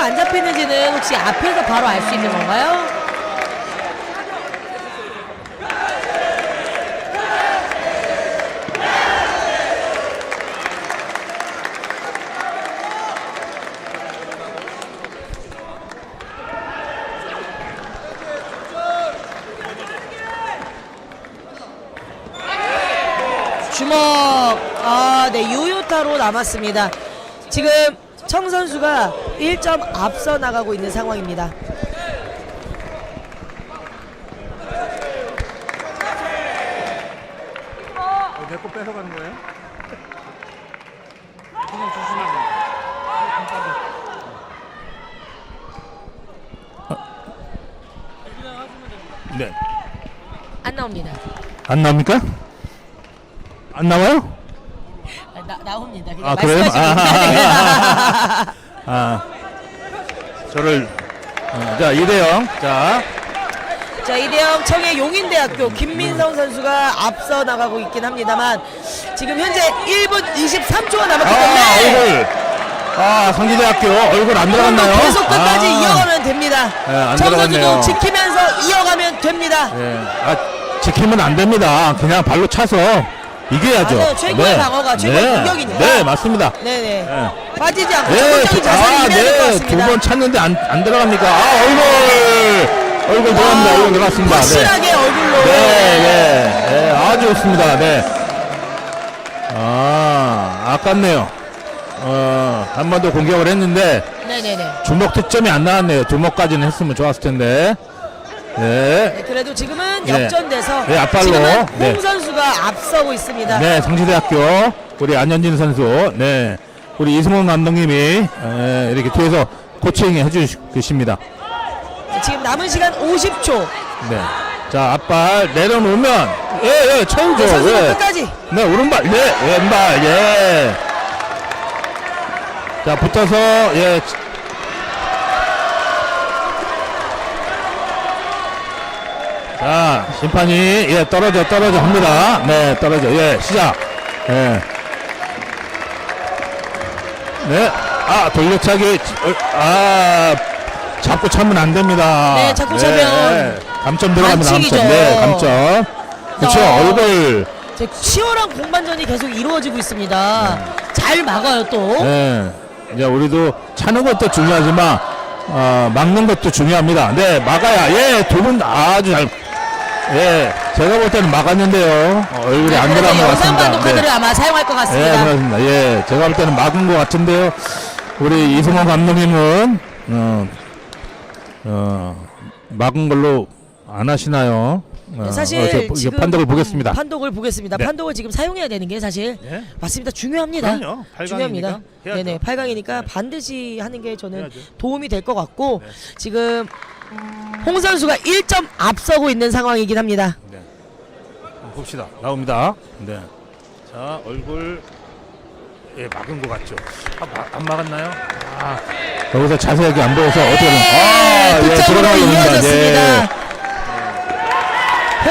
안 잡히는지는 혹시 앞에서 바로 알 수 있는 건가요? 주먹 아, 네 유효타로 남았습니다. 지금 청 선수가 1점 앞서 나가고 있는 상황입니다. 내거 뺏어가는 거예요? 네. 안 나옵니다. 안 나옵니까? 안 나와요? 아, 나, 나옵니다. 그냥 아, 그래요? 말씀하시고 아, 아, 저를 어, 자 이대영 자 자 이대영 청의 용인대학교 김민성 선수가 앞서 나가고 있긴 합니다만 지금 현재 1분 23초가 남았기 아, 때문에 얼굴 아 상지대학교 얼굴 안 들어갔나요? 계속 끝까지 아, 이어가면 됩니다. 네, 안청 들어갔네요. 선수도 지키면서 이어가면 됩니다. 예, 아 지키면 안 됩니다. 그냥 발로 차서 이겨야죠. 맞아요. 최고의 방어가 최고의 공격이니까. 네 맞습니다. 네네. 예. 빠지지 않고 네, 적극적인 자세를 아, 유지해야 될것 네, 같습니다. 두번 찼는데 안, 안 들어갑니까? 아, 얼굴! 얼굴 들어갑니다. 얼굴 들어갔습니다. 네. 확실하게 얼굴로. 네, 네, 네, 아주 좋습니다. 네. 아, 아깝네요. 어, 한 번 더 공격을 했는데, 네네네. 주먹 득점이 안 나왔네요. 주먹까지는 했으면 좋았을 텐데. 네. 네, 그래도 지금은 네. 역전돼서 네, 앞발로. 지금은 네. 홍 선수가 앞서고 있습니다. 네, 성시대학교, 우리 안현진 선수, 네. 우리 이승원 감독님이, 에, 이렇게 뒤에서 코칭 해주시고 계십니다. 지금 남은 시간 50초. 네. 자, 앞발 내려놓으면, 예, 예, 쳐우죠. 네, 선수는 예. 끝까지. 네, 오른발, 네, 왼발, 예. 자, 붙어서, 예. 자, 심판이, 예, 떨어져, 떨어져 합니다. 네, 떨어져, 예, 시작. 예. 네, 아, 돌려차기, 어, 아, 잡고 차면 안 됩니다. 네, 잡고 차면 감점 들어갑니다, 반칙이죠. 감점. 네, 감점. 그렇죠, 어. 얼굴. 이제 치열한 공반전이 계속 이루어지고 있습니다. 잘 막아요 또. 네. 이제 우리도 차는 것도 중요하지만 어, 막는 것도 중요합니다. 네, 막아야 예, 두 분 아주 잘 예, 제가 볼 때는 막았는데요. 어, 얼굴이 안 들어간 것 영상 같습니다. 반도 카드를 아마 사용할 것 예, 같습니다. 그렇습니다. 예, 제가 볼 때는 막은 것 같은데요. 우리 이승원 감독님은 어, 어, 막은 걸로 안 하시나요? 어, 네, 사실 어, 저, 지금 판독을 보겠습니다. 판독을 보겠습니다. 네. 판독을 지금 사용해야 되는 게 사실 예? 맞습니다. 중요합니다. 그럼요. 중요합니다. 해야죠. 네네, 8강이니까 네. 반드시 하는 게 저는 해야죠. 도움이 될 것 같고 네. 지금 홍 선수가 1점 앞서고 있는 상황이긴 합니다. 네. 한번 봅시다. 나옵니다. 네. 자, 얼굴 예, 막은 것 같죠. 아, 마, 안 막았나요? 아, 여기서 자세하게 안 보여서 어떻게 된- 아, 예, 득점으로 들어가고 있습니다. 이어졌습니다. 예.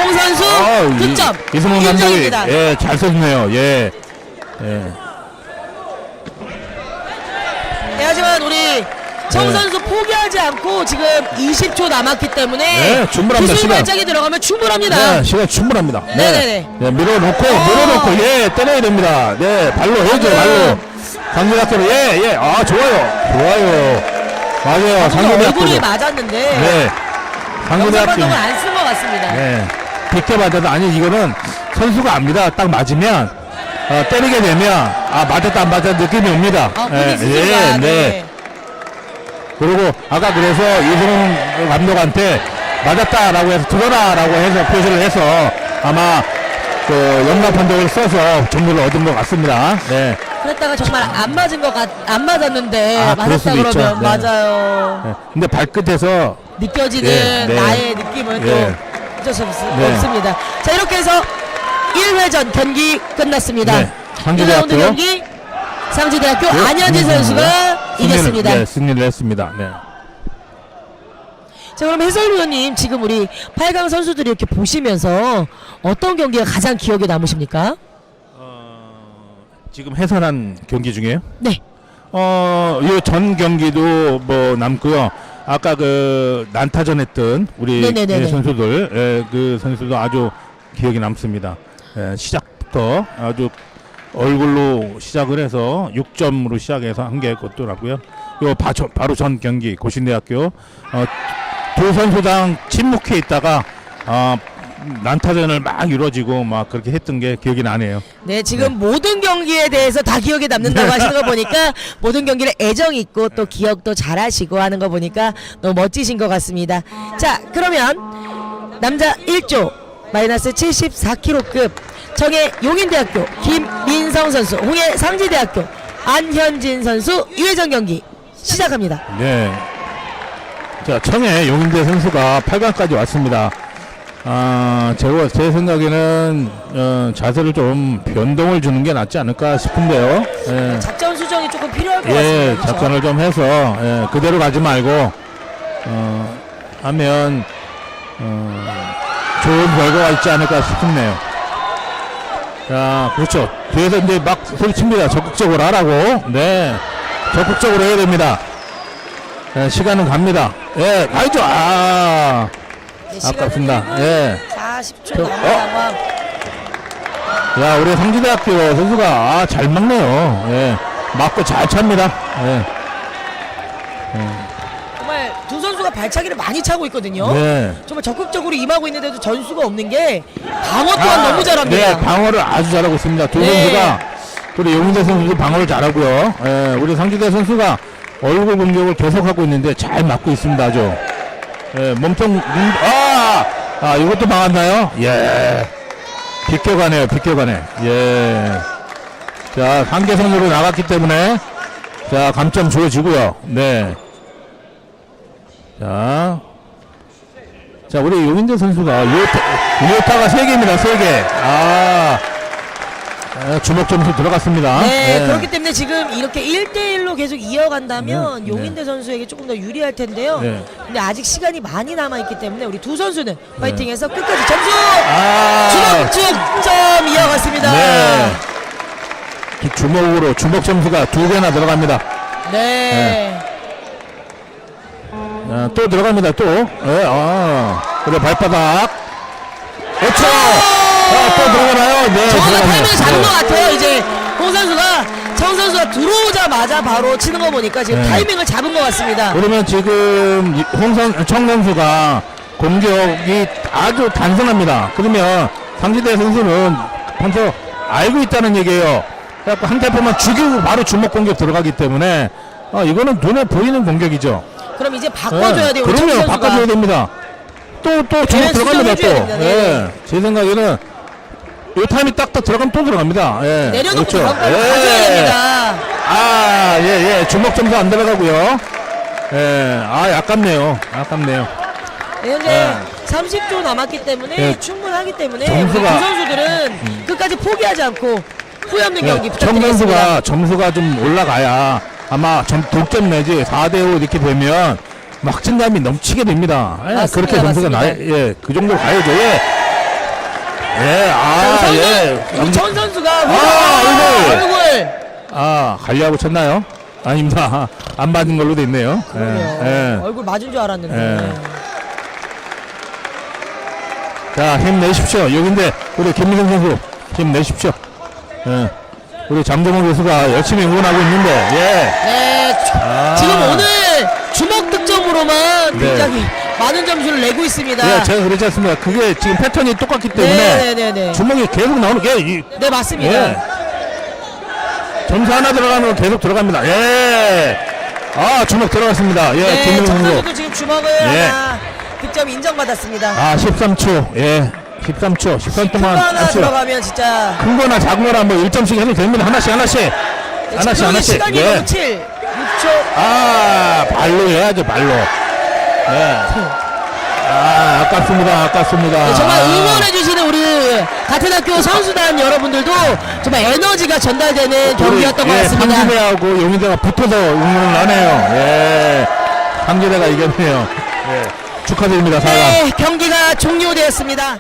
홍 선수 아, 이- 득점 이승원 감독이. 예, 잘 썼네요. 예. 예. 네, 하지만 우리 청 네. 선수 포기하지 않고 지금 20초 남았기 때문에 네, 충분합니다, 기술 시간. 발작이 들어가면 충분합니다. 네, 시간 충분합니다. 네. 네네네. 네, 밀어놓고, 어. 밀어놓고, 예, 때려야 됩니다. 네, 발로 해야죠, 방금. 발로. 상대학교로, 예, 예, 아, 좋아요. 좋아요. 맞아요, 방금 얼굴이 상대학교로. 맞았는데 네. 영상 상대학교. 판독을 안 쓴 것 같습니다. 네. 비켜 맞아도 아니 이거는 선수가 압니다. 딱 맞으면 어, 때리게 되면 아 맞았다 안 맞았다 느낌이 옵니다. 아, 예, 본인 스스로가 예, 네. 네. 그리고 아까 그래서 이승훈 감독한테 맞았다라고 해서 들어라라고 해서 표시를 해서 아마 그 연간 판독을 써서 종료를 얻은 것 같습니다. 네. 그랬다가 정말 안 맞은 것 같, 안 맞았는데 아, 그럴 맞았다 수도 그러면. 네. 맞아요. 네. 근데 발끝에서 느껴지는 네, 네. 나의 느낌은 예. 또 어쩔 수 없, 네. 없습니다. 자 이렇게 해서 1회전 경기 끝났습니다. 네. 1라운드 상주대학교 경기 상주대학교 네. 안현진 음, 선수가 승리를- 이겼습니다. 네, 승리를 했습니다. 네. 자 그럼 해설위원님 지금 우리 8강 선수들이 이렇게 보시면서 어떤 경기가 가장 기억에 남으십니까? 어, 지금 해설한 경기 중에요? 네. 어, 이 전 경기도 뭐 남고요. 아까 그 난타전 했던 우리 네네네네. 예, 선수들, 예, 그 선수도 아주 기억이 남습니다. 예, 시작부터 아주 얼굴로 시작을 해서 6점으로 시작해서 한게 것더라고요. 요 바, 바로 전 경기 고신대학교 어, 두 선수당 침묵해 있다가 아, 난타전을 막 이루어지고 막 그렇게 했던 게 기억이 나네요. 네, 지금 모든 경기에 대해서 다 기억에 남는다고 하시는 거 보니까 모든 경기를 애정 있고 또 기억도 잘하시고 하는 거 보니까 너무 멋지신 것 같습니다. 자, 그러면 남자 1조 마이너스 74kg급 청해 용인대학교 김민성 선수, 홍해 상지대학교 안현진 선수 유회전 경기 시작합니다. 네. 자, 청해 용인대 선수가 8강까지 왔습니다. 아, 제가 제 생각에는 어, 자세를 좀 변동을 주는 게 낫지 않을까 싶은데요. 예, 작전 수정이 조금 필요할 것 예 같습니다. 그렇죠? 작전을 좀 해서 예, 그대로 가지 말고 어, 하면 어, 좋은 결과가 있지 않을까 싶네요. 자, 그렇죠. 뒤에서 이제 막 소리칩니다. 적극적으로 하라고. 네, 적극적으로 해야 됩니다. 예, 시간은 갑니다. 예, 가야죠. 아, 네, 아깝습니다. 1분 예. 40초 저- 어? 야, 우리 상지대학교 선수가 아, 잘 막네요. 예, 맞고 잘 찹니다. 예, 정말 두 선수가 발차기를 많이 차고 있거든요. 네. 정말 적극적으로 임하고 있는데도 전수가 없는 게 방어 또한 너무 잘합니다. 네, 방어를 아주 잘하고 있습니다. 두 네. 선수가 우리 용인대 선수도 방어를 잘하고요. 예, 우리 상지대 선수가 얼굴 공격을 계속하고 있는데 잘 막고 있습니다. 아주. 예, 몸통 눈- 아, 아 이것도 막았나요? 예, 비껴가네요. 비껴가네. 예. 자, 한계선으로 나갔기 때문에 자 감점 주어지고요. 네. 자, 자, 우리 용인대 선수가 요타, 요타가 3개입니다, 3개. 아, 아, 주먹 점수 들어갔습니다. 네, 예. 그렇기 때문에 지금 이렇게 1대1로 계속 이어간다면 네, 용인대 선수에게 조금 더 유리할 텐데요. 네. 근데 아직 시간이 많이 남아있기 때문에 우리 두 선수는 파이팅해서 끝까지 점수! 아, 주먹 점 이어갔습니다. 네. 주- 주먹으로, 주먹 점수가 두 개나 들어갑니다. 네. 아, 또 들어갑니다, 또. 예, 아, 그래, 발바닥. 그렇죠! 아, 또 들어가나요? 네, 정확한 들어가네요. 타이밍을 잡은 네. 것 같아요. 이제 홍 선수가 청 선수가 들어오자마자 바로 치는 거 보니까 지금 네. 타이밍을 잡은 것 같습니다. 그러면 지금 이- 홍선 청선수가 공격이 아주 단순합니다. 그러면 상지대 선수는 벌써 알고 있다는 얘기예요. 그래갖고 한 대포만 죽이고 바로 주먹 공격 들어가기 때문에 아, 이거는 눈에 보이는 공격이죠. 그럼 이제 바꿔줘야 예, 돼요. 청 그럼요, 선수가. 바꿔줘야 됩니다. 또또 주먹 네, 들어갑니다. 또. 수정해줘야 됩니다. 네. 예, 제 생각에는 이 타임이 딱 딱 들어가면 또 들어갑니다. 예, 내려놓고 그렇죠. 다음까지 예. 됩니다. 아, 예, 예. 주먹 점수 안 들어가고요. 예, 아, 아깝네요. 아깝네요. 네, 현재 네. 30초 남았기 때문에 네. 충분하기 때문에 점수가- 우리 두 선수들은 끝까지 포기하지 않고 후회 없는 경기 예, 청 부탁드리겠습니다. 선수가 점수가 좀 올라가야 아마 점, 독점 내지 4대5 이렇게 되면 막 확진감이 넘치게 됩니다. 예, 맞습니다, 그렇게 점수가 나, 맞습니다. 예, 그 정도 가야죠. 예. 예, 아, 예. 천, 선수가 아, 얼굴. 얼굴. 아, 관리하고 쳤나요? 아닙니다. 안 받은 걸로 돼 있네요. 예. 예. 얼굴 맞은 줄 알았는데. 예. 자, 힘내십시오. 여긴데, 우리 김민성 선수, 힘내십시오. 예. 우리 장정호 교수가 열심히 응원하고 있는데, 예. 네, 주- 아. 지금 오늘 주먹 득점으로만 네. 굉장히 많은 점수를 내고 있습니다. 예, 제가 그러지 않습니다. 그게 지금 패턴이 똑같기 때문에, 네, 네, 네. 주먹이 계속 나오는 게, 이, 네, 맞습니다. 예. 점수 하나 들어가는 거 계속 들어갑니다. 예. 아, 주먹 들어갔습니다. 예, 네, 김민성 정 선수. 선수도 지금 주먹을 예. 하나 득점 인정받았습니다. 아, 13초. 예. 13초. 13큰 동안. 거 하나 합시다. 들어가면 진짜 큰 거나 작은 거나 뭐 1점씩 해도 됩니다. 하나씩 하나씩. 하나씩 지금 하나씩. 시간이 예. 너무 7, 6초. 아, 발로 해야죠, 발로. 네. 아, 아깝습니다. 아깝습니다. 네, 정말 아. 응원해주시는 우리 같은 학교 선수단 여러분들도 정말 에너지가 전달되는 경기였던 것 예, 같습니다. 상지대하고 용인대가 붙어서 응원을 하네요. 예. 상지대가 이겼네요. 예. 축하드립니다, 사강. 네, 경기가 종료되었습니다.